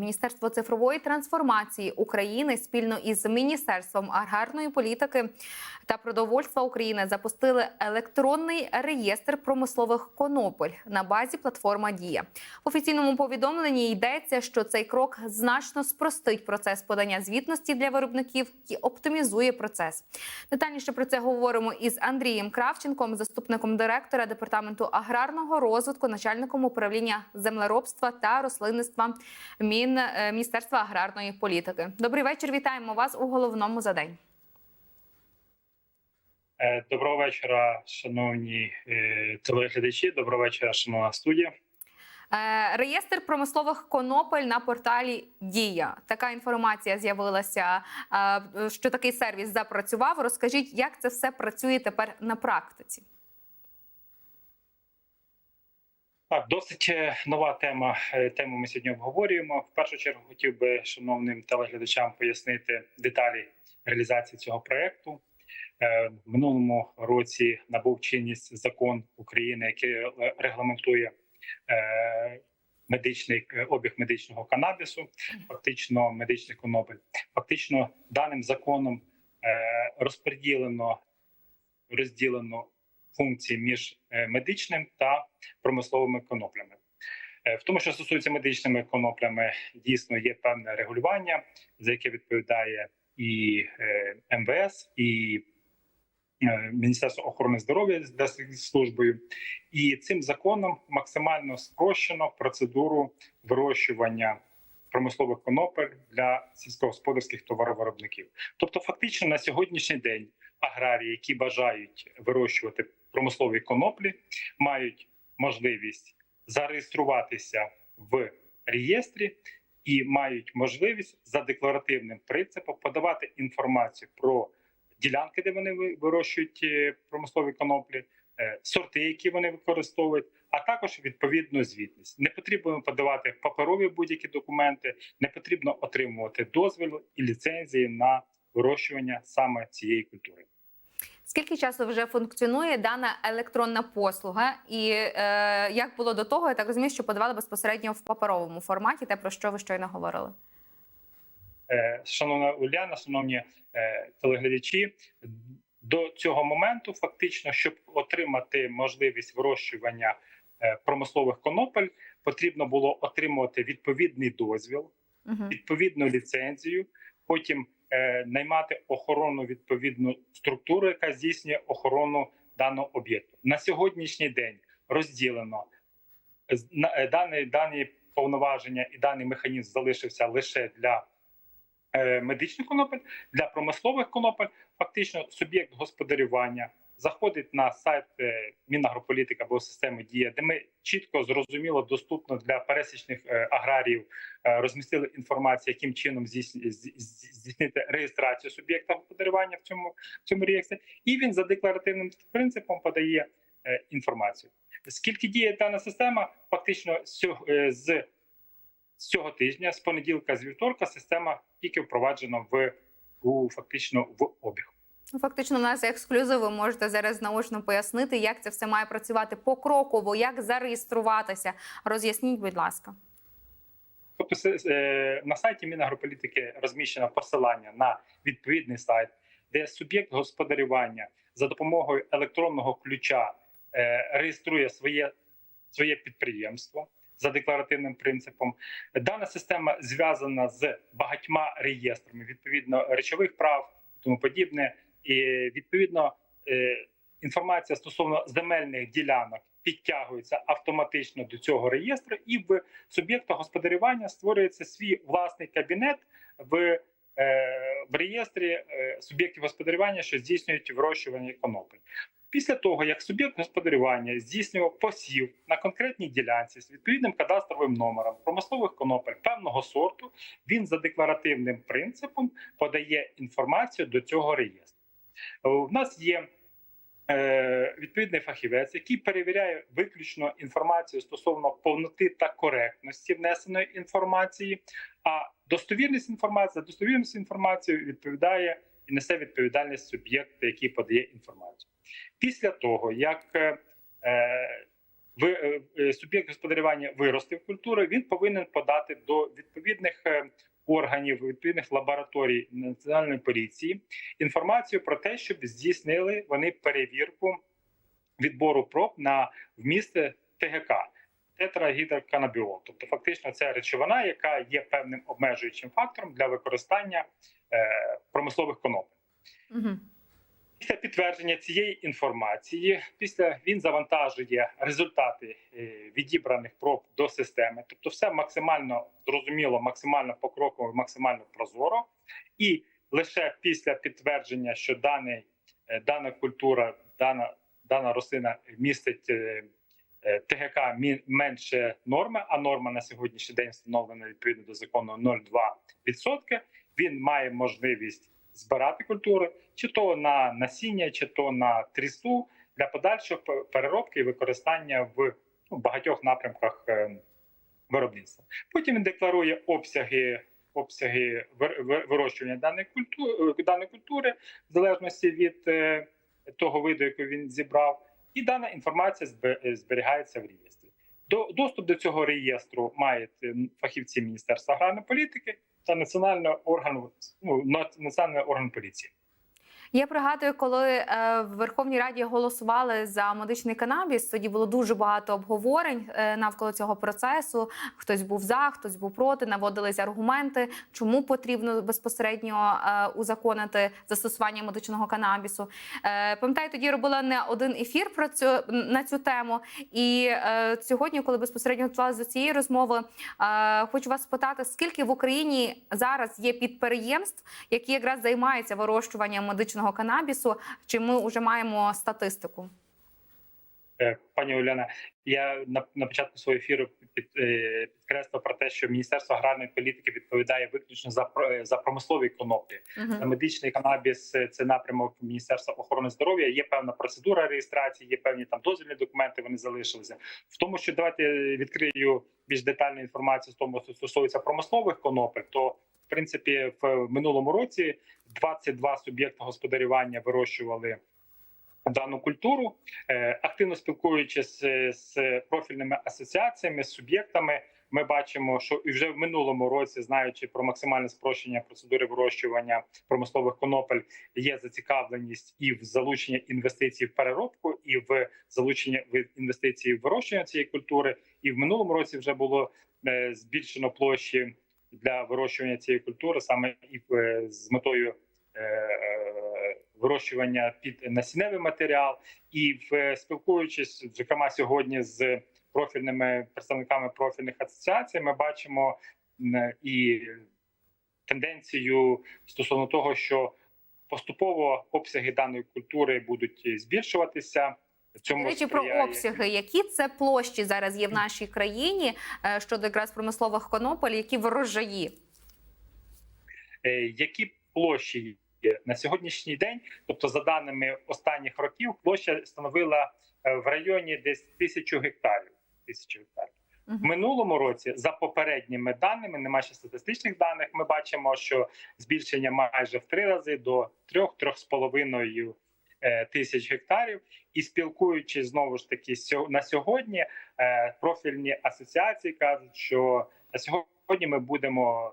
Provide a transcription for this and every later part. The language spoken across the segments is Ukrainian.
Міністерство цифрової трансформації України спільно із Міністерством аграрної політики та продовольства України запустили електронний реєстр промислових конопель на базі платформа Дія. В офіційному повідомленні йдеться, що цей крок значно спростить процес подання звітності для виробників і оптимізує процес. Детальніше про це говоримо із Андрієм Кравченком, заступником директора департаменту аграрного розвитку, начальником управління землеробства та рослинництва Мін е, Міністерства аграрної політики. Добрий вечір. Вітаємо вас у головному за день. Е, Доброго вечора, шановні е, телеглядачі. Доброго вечора, шановна студія. Реєстр промислових конопель на порталі Дія. Така інформація з'явилася, що такий сервіс запрацював. Розкажіть, як це все працює тепер на практиці? Так, досить е, нова тема. е, Тему ми сьогодні обговорюємо. В першу чергу хотів би шановним телеглядачам пояснити деталі реалізації цього проекту. Е, В минулому році набув чинність закон України, який регламентує медичний обіг медичного канабісу, фактично медичний конопель. Фактично, даним законом розподілено розділено функції між е, медичним та промисловими коноплями. Е, В тому, що стосується медичними коноплями, дійсно є певне регулювання, за яке відповідає і е, МВС, і Міністерство охорони здоров'я з службою. І цим законом максимально спрощено процедуру вирощування промислових конопель для сільськогосподарських товаровиробників. Тобто, фактично на сьогоднішній день аграрії, які бажають вирощувати промислові коноплі, мають можливість зареєструватися в реєстрі і мають можливість за декларативним принципом подавати інформацію про ділянки, де вони вирощують е, промислові коноплі, е, сорти, які вони використовують, а також відповідну звітність. Не потрібно подавати паперові будь-які документи, не потрібно отримувати дозвіл і ліцензії на вирощування саме цієї культури. Скільки часу вже функціонує дана електронна послуга? І е, як було до того, я так розумію, що подавали безпосередньо в паперовому форматі, те про що ви щойно говорили? Е, Шановна Уляна, шановні е, телеглядачі, до цього моменту, фактично, щоб отримати можливість вирощування е, промислових конопель, потрібно було отримувати відповідний дозвіл, відповідну ліцензію, потім наймати охорону відповідну структуру, яка здійснює охорону даного об'єкту. На сьогоднішній день розділено е, дані, дані повноваження і даний механізм залишився лише для е, медичних конопель, для промислових конопель. Фактично, суб'єкт господарювання заходить на сайт е, Мінагрополітика або системи Дія, де ми чітко зрозуміло доступно для пересічних е, аграріїв е, розмістили інформацію, яким чином здійснити реєстрацію суб'єкта господарювання в цьому в цьому реєстрі, і він за декларативним принципом подає інформацію. Скільки діє дана система, фактично з цього тижня, з понеділка, з вівторка, система тільки впроваджена в у фактично в обіг. Ну, Фактично, у нас ексклюзив. Можете зараз наочно пояснити, як це все має працювати покроково, як зареєструватися. Роз'ясніть, будь ласка. Тобто е, на сайті Мінагрополітики розміщено посилання на відповідний сайт, де суб'єкт господарювання за допомогою електронного ключа е, реєструє своє, своє підприємство за декларативним принципом. Дана система зв'язана з багатьма реєстрами, відповідно речових прав і тому подібне. І відповідно е, інформація стосовно земельних ділянок підтягується автоматично до цього реєстру, і в суб'єкта господарювання створюється свій власний кабінет в, е, в реєстрі е, суб'єктів господарювання, що здійснюють вирощування конопель. Після того, як суб'єкт господарювання здійснював посів на конкретній ділянці з відповідним кадастровим номером промислових конопель певного сорту, він за декларативним принципом подає інформацію до цього реєстру. У нас є е, відповідний фахівець, який перевіряє виключно інформацію стосовно повноти та коректності внесеної інформації. А достовірність інформації, достовірність інформації відповідає і несе відповідальність суб'єкта, який подає інформацію. Після того, як е, е, е, е, суб'єкт господарювання виростив культуру, він повинен подати до відповідних е, органів, відповідних лабораторій національної поліції інформацію про те, щоб здійснили вони перевірку відбору проб на вміст ТГК. Тетрагідроканабіол. Тобто, фактично, це речовина, яка є певним обмежуючим фактором для використання е, промислових конопель. Угу. Після підтвердження цієї інформації, після він завантажує результати е, відібраних проб до системи, тобто все максимально зрозуміло, максимально покроково, максимально прозоро, і лише після підтвердження, що даний, е, дана культура, дана дана рослина містить е, ТГК менше норми, а норма на сьогоднішній день встановлена відповідно до закону 0,2%, він має можливість збирати культури, чи то на насіння, чи то на трісу для подальшої переробки і використання в ну, багатьох напрямках е, виробництва. Потім він декларує обсяги. Обсяги вир- вир- вирощування даної культури, даної культури в залежності від е, того виду, який він зібрав, і дана інформація зберігається в реєстрі. До доступ до цього реєстру мають е, фахівці Міністерства аграрної політики та національний орган ну, на- національний орган поліції. Я пригадую, коли е, в Верховній Раді голосували за медичний канабіс, тоді було дуже багато обговорень е, навколо цього процесу. Хтось був за, хтось був проти, наводились аргументи, чому потрібно безпосередньо е, узаконити застосування медичного канабісу. Пам'ятаю, тоді робила не один ефір про цю на цю тему. І сьогодні, коли безпосередньо готувалася до цієї розмови, хочу вас спитати, скільки в Україні зараз є підприємств, які якраз займаються вирощуванням медичного канабісу. Чи ми вже маємо статистику? Е, Пані Оляна, я на, на початку свого ефіру під, е, підкреслив про те, що Міністерство аграрної політики відповідає виключно за е, за промислові коноплі. Угу. Медичний канабіс це напрямок Міністерства охорони здоров'я. Є певна процедура реєстрації, є певні там дозвільні документи. Вони залишилися. В тому, що давайте відкрию більш детальну інформацію з тому, що стосується промислових конопель, то принципі в минулому році 22 суб'єкти господарювання вирощували дану культуру, Е, активно спілкуючись з, з профільними асоціаціями, з суб'єктами. Ми бачимо, що і вже в минулому році, знаючи про максимальне спрощення процедури вирощування промислових конопель, є зацікавленість і в залучення інвестицій в переробку, і в залучення в інвестиції в вирощування цієї культури. І в минулому році вже було е, збільшено площі для вирощування цієї культури, саме і е, з метою е, вирощування під насінневий матеріал, і в спілкуючись, зокрема сьогодні з профільними представниками профільних асоціацій, ми бачимо і тенденцію стосовно того, що поступово обсяги даної культури будуть збільшуватися. Цьому речі, про обсяги. Які це площі зараз є в нашій країні е, щодо якраз промислових конопель, які ворожаї? Е, які площі є на сьогоднішній день. Тобто, за даними останніх років, площа становила е, в районі десь тисячу гектарів. Тисячу гектарів. В минулому році, за попередніми даними, немає ще статистичних даних. Ми бачимо, що збільшення майже в три рази до трьох-трьох з половиною тисяч гектарів. І спілкуючись знову ж таки на сьогодні, е, профільні асоціації кажуть, що на сьогодні ми будемо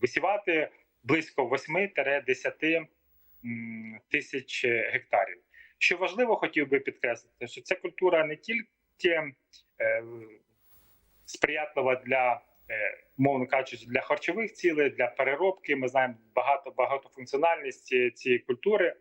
висівати близько 8-10 м, тисяч гектарів. Що важливо, хотів би підкреслити, що ця культура не тільки е, сприятлива для е, мовно кажучи, для харчових цілей, для переробки. Ми знаємо багато багатофункціональність цієї- культури е,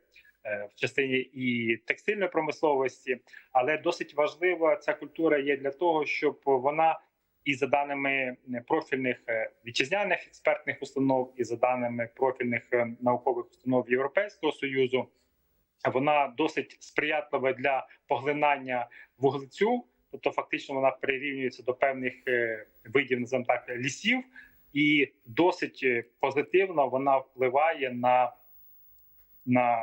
в частині і текстильної промисловості, але досить важлива ця культура є для того, щоб вона і за даними профільних е, вітчизняних експертних установ, і за даними профільних е, наукових установ Європейського союзу, вона досить сприятлива для поглинання вуглецю, тобто фактично вона прирівнюється до певних е, видів називаємо так лісів, і досить е, позитивно вона впливає на, на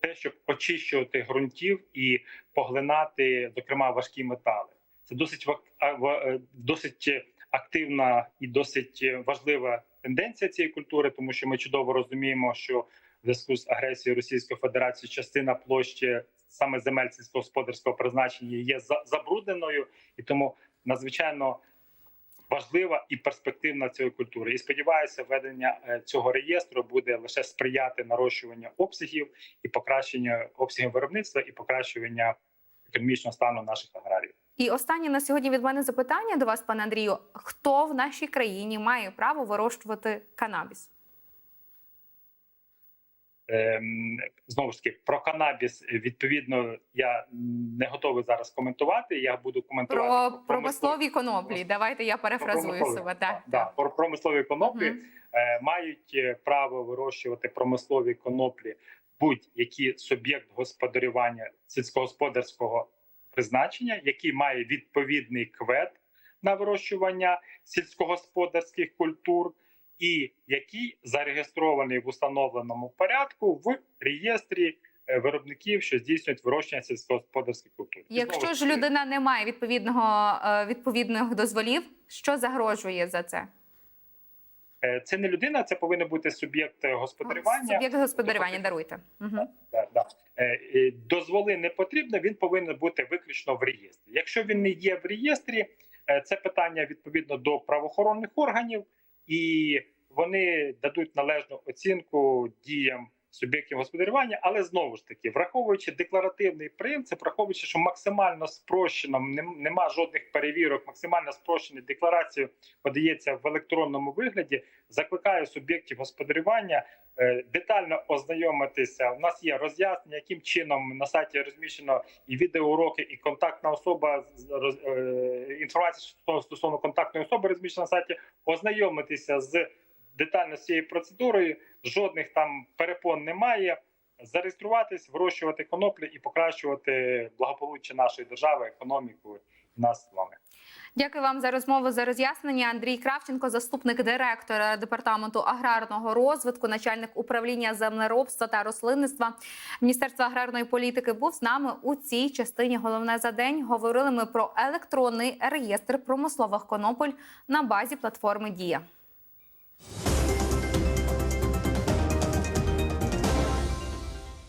те, щоб очищувати ґрунтів і поглинати, зокрема, важкі метали. Це досить е, досить активна і досить важлива тенденція цієї культури, тому що ми чудово розуміємо, що в зв'язку з агресією Російської Федерації частина площі саме земель сільськогосподарського призначення є забрудненою, і тому надзвичайно важлива і перспективна цієї культури. І сподіваюся, введення е, цього реєстру буде лише сприяти нарощуванню обсягів і покращенню обсягів виробництва і покращування економічного стану наших аграрів. І останнє на сьогодні від мене запитання до вас, пане Андрію: хто в нашій країні має право вирощувати канабіс? Ем, Знову ж таки, про канабіс е, відповідно я не готовий зараз коментувати. Я буду коментувати Про промислові коноплі. Давайте я перефразую промислові- себе. Так, да, про промислові коноплі. Е, мають е, право вирощувати промислові коноплі будь-який суб'єкт господарювання сільськогосподарського призначення, який має відповідний квет на вирощування сільськогосподарських культур, і який зареєстрований в установленому порядку в реєстрі е, виробників, що здійснюють вирощення сільськогосподарських культур. Якщо ж людина не має відповідного е, відповідних дозволів, що загрожує за це? е, це не людина, це повинен бути суб'єкт господарювання. Суб'єкт господарювання, Тобто- даруйте. Угу. Да, да. Дозволи не потрібно, він повинен бути виключно в реєстрі. Якщо він не є в реєстрі, це питання відповідно до правоохоронних органів, і вони дадуть належну оцінку діям суб'єктів господарювання, але знову ж таки, враховуючи декларативний принцип, враховуючи, що максимально спрощено, нема жодних перевірок, максимально спрощена декларація подається в електронному вигляді. Закликаю суб'єктів господарювання е, детально ознайомитися. У нас є роз'яснення, яким чином на сайті розміщено і відеоуроки, і контактна особа е, інформація стосовно контактної особи розміщена на сайті. Ознайомитися з детально з цією процедурою. Жодних там перепон немає. Зареєструватись, вирощувати коноплі і покращувати благополуччя нашої держави, економіку і нас з вами. Дякую вам за розмову за роз'яснення. Андрій Кравченко, заступник директора департаменту аграрного розвитку, начальник управління землеробства та рослинництва Міністерства аграрної політики, був з нами у цій частині. Головне за день говорили ми про електронний реєстр промислових конопель на базі платформи Дія.